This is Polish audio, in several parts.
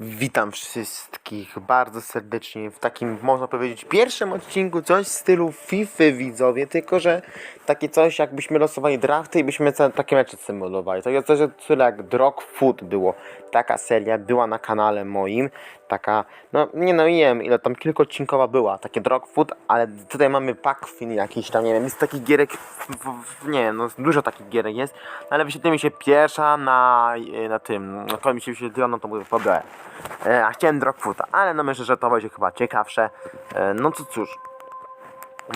Witam wszystkich bardzo serdecznie w takim, można powiedzieć, pierwszym odcinku coś w stylu FIFA widzowie, tylko że takie coś jakbyśmy losowali drafty i byśmy takie mecze symulowali. To jest coś tyle jak Drog Food było. Taka seria była na kanale moim, taka, no nie no nie wiem ile tam kilkoodcinkowa była, takie Drog Food, ale tutaj mamy Packfin jakiś tam, nie wiem, jest takich gierek, nie no dużo takich gierek jest, no, ale wyświetliła mi się pierwsza na, na tym, no to mi się wyświetliła, no to mówię, pobrałem. E, A chciałem Drogfoota, ale no myślę, że to będzie chyba ciekawsze. E, No to cóż.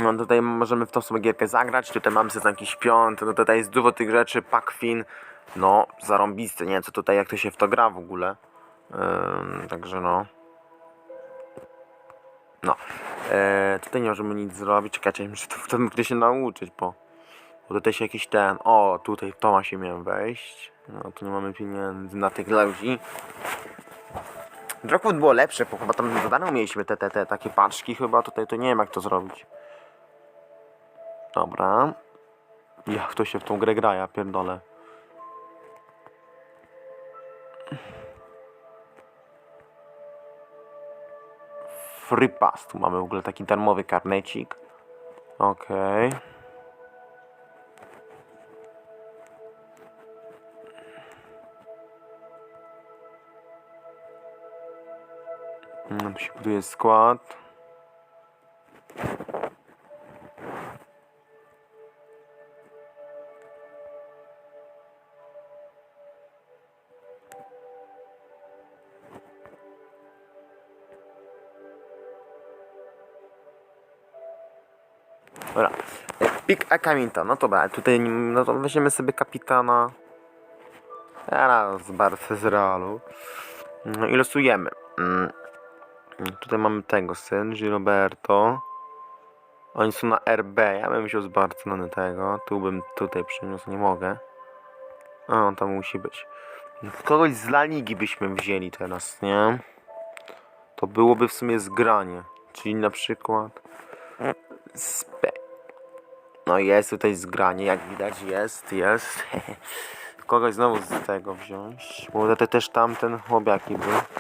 No tutaj możemy w tą sobie gierkę zagrać, tutaj mamy sobie jakiś śpiąt, no tutaj jest dużo tych rzeczy, Packfin, no zarąbisty, nie wiem co tutaj, jak to się w to gra w ogóle. Także no. No. E, tutaj nie możemy nic zrobić, czekajcie, muszę to wtedy muszę się nauczyć, bo, bo tutaj się jakiś ten, o tutaj to ma się miałem wejść, no tu nie mamy pieniędzy na tych ludzi. Dropwood było lepsze, bo chyba tam zadane mieliśmy te, te, te takie paczki chyba, tutaj to nie wiem jak to zrobić. Dobra. Jak to się w tą grę gra, ja pierdolę. Free pass, tu mamy w ogóle taki darmowy karnecik. Okej. No, się buduje skład. Dobra. E, Pick a Kaminta. No to dobra, tutaj no to weźmiemy sobie kapitana. Teraz z Realu. No i losujemy. Mm. Tutaj mamy tego, Sergi Roberto. Oni są na RB. Ja bym wziął z Barcelony tego. Tu bym tutaj przyniósł, nie mogę. A, on tam musi być. Kogoś z La Ligi byśmy wzięli teraz, nie? To byłoby w sumie zgranie. Czyli na przykład... Spe... No jest tutaj zgranie, jak widać jest, jest. Kogoś znowu z tego wziąć. Bo te też tamten chłopiaki był.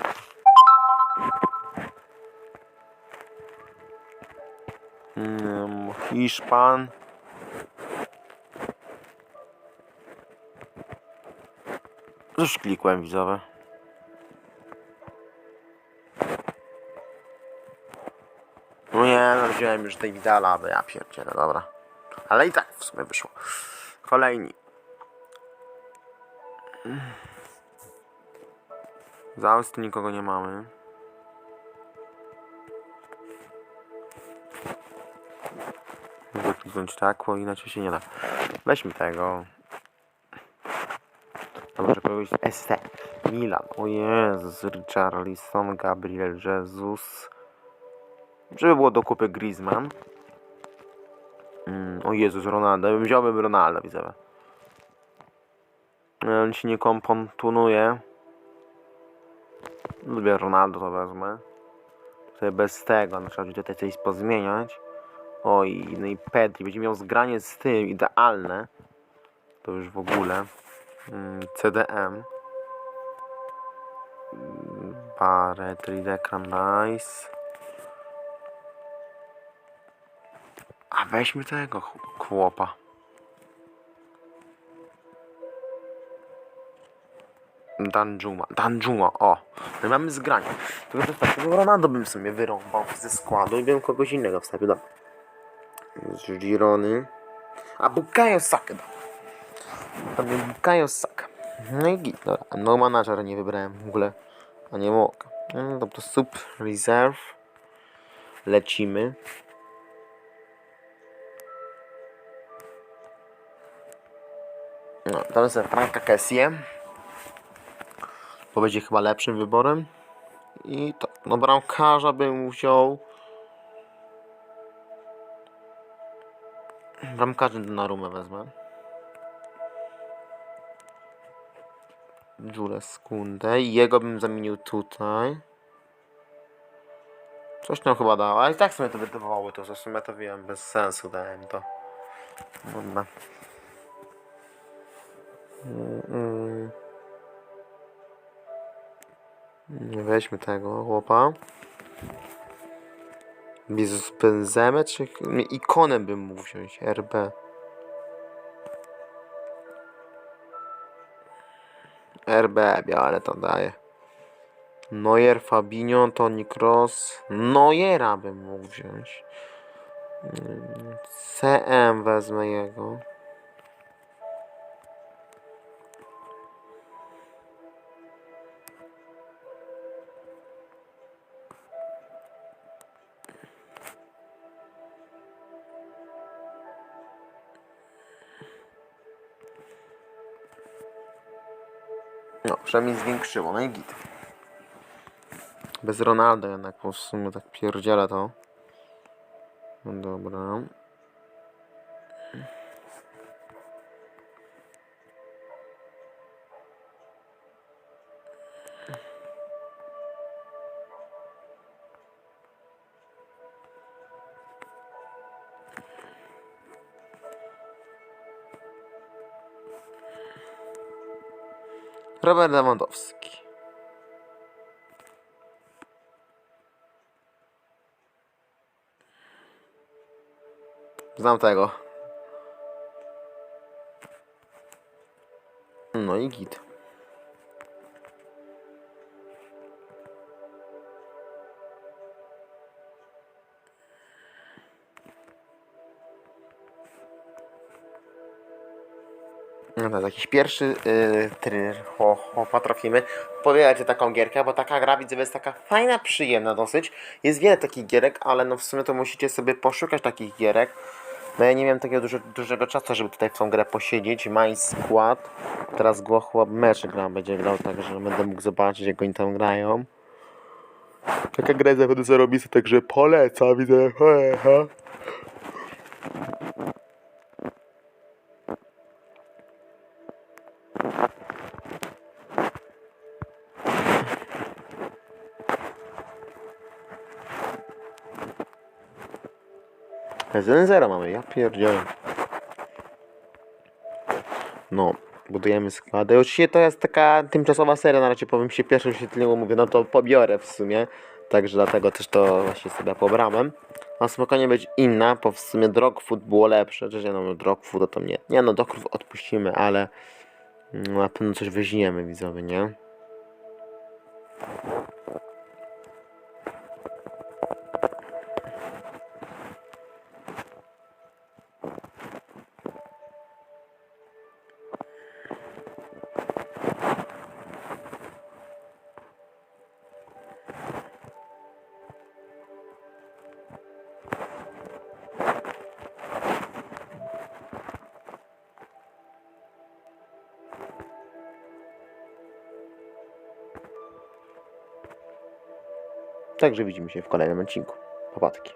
Hiszpan. Już klikłem widzowe. No nie, no wziąłem już tej Vidala, bo ja pierdzielę, dobra. Ale i tak w sumie wyszło. Kolejni. Z nikogo nie mamy. Kliknąć tak, inaczej się nie da. Weźmy tego. To może kogoś ST. Milan. O Jezus, Richarlison, Gabriel Jesus. Żeby było do kupy Griezmann. Mm, o Jezus, Ronaldo. Wziąłbym Ronaldo, widzę. On się nie komponuje. Lubię Ronaldo, to wezmę. Tutaj bez tego, na przykład tutaj coś pozmieniać. Oj, no i Pedri będzie miał zgranie z tym, idealne. To już w ogóle. Mm, CDM. Barret, read ekran, nice. A weźmy tego ch- chłopa. Danjuma, Danjuma, o. No mamy zgranie. Tylko to tak, Ronaldo bym sobie wyrąbał ze składu i bym kogoś innego wstawił. Dobra. Z Girony. A Bukayo Saka. był Bukayo Saka. No i git, dobra. No manager nie wybrałem w ogóle. A nie mogę. No to, to sub reserve. Lecimy. No, damy sobie Franka Kessię. Bo będzie chyba lepszym wyborem. I to, no bramkarza bym wziął. Bramkarzy na rumę wezmę. Jules Kunde. Jego bym zamienił tutaj. Coś tam chyba dało, ale i tak sobie to wydawało to, w sumie to wiem, bez sensu dałem to. Dobra. Weźmy tego chłopa. Jezus Benzemę czy... Nie, ikonę bym mógł wziąć. RB. RB, biorę to daję. Neuer, Fabinho, Toni Kroos. Neuera bym mógł wziąć. Mm, CM wezmę jego. No, przynajmniej zwiększyło, no i git. Bez Ronaldo jednak, bo w sumie tak pierdziela to. No dobra. Robert Lewandowski. Znam tego. No i git. No to jakiś pierwszy yy, ho, ho, potrafimy powiedzieć taką gierkę, bo taka gra widzę jest taka fajna, przyjemna dosyć. Jest wiele takich gierek, ale no w sumie to musicie sobie poszukać takich gierek. No ja nie miałem takiego dużego czasu, żeby tutaj w tą grę posiedzieć. My Squad. Teraz go chyba mecz gra będzie grał, także będę mógł zobaczyć jak oni tam grają. Taka gra jest naprawdę zarobista, także polecam, widzę. 1-0 mamy, ja pierdzielę. No, budujemy składy. Oczywiście to jest taka tymczasowa seria, na razie powiem się pierwszym świetliku, mówię, no to pobiorę w sumie. Także dlatego też to właśnie sobie pobrałem. A spokojnie być inna, bo w sumie Dogfood było lepsze. Czy nie, no Dogfood to nie. Nie no, Dogfood odpuścimy, ale mm, na pewno coś weźmiemy widzowie, nie? Także widzimy się w kolejnym odcinku. Popatki.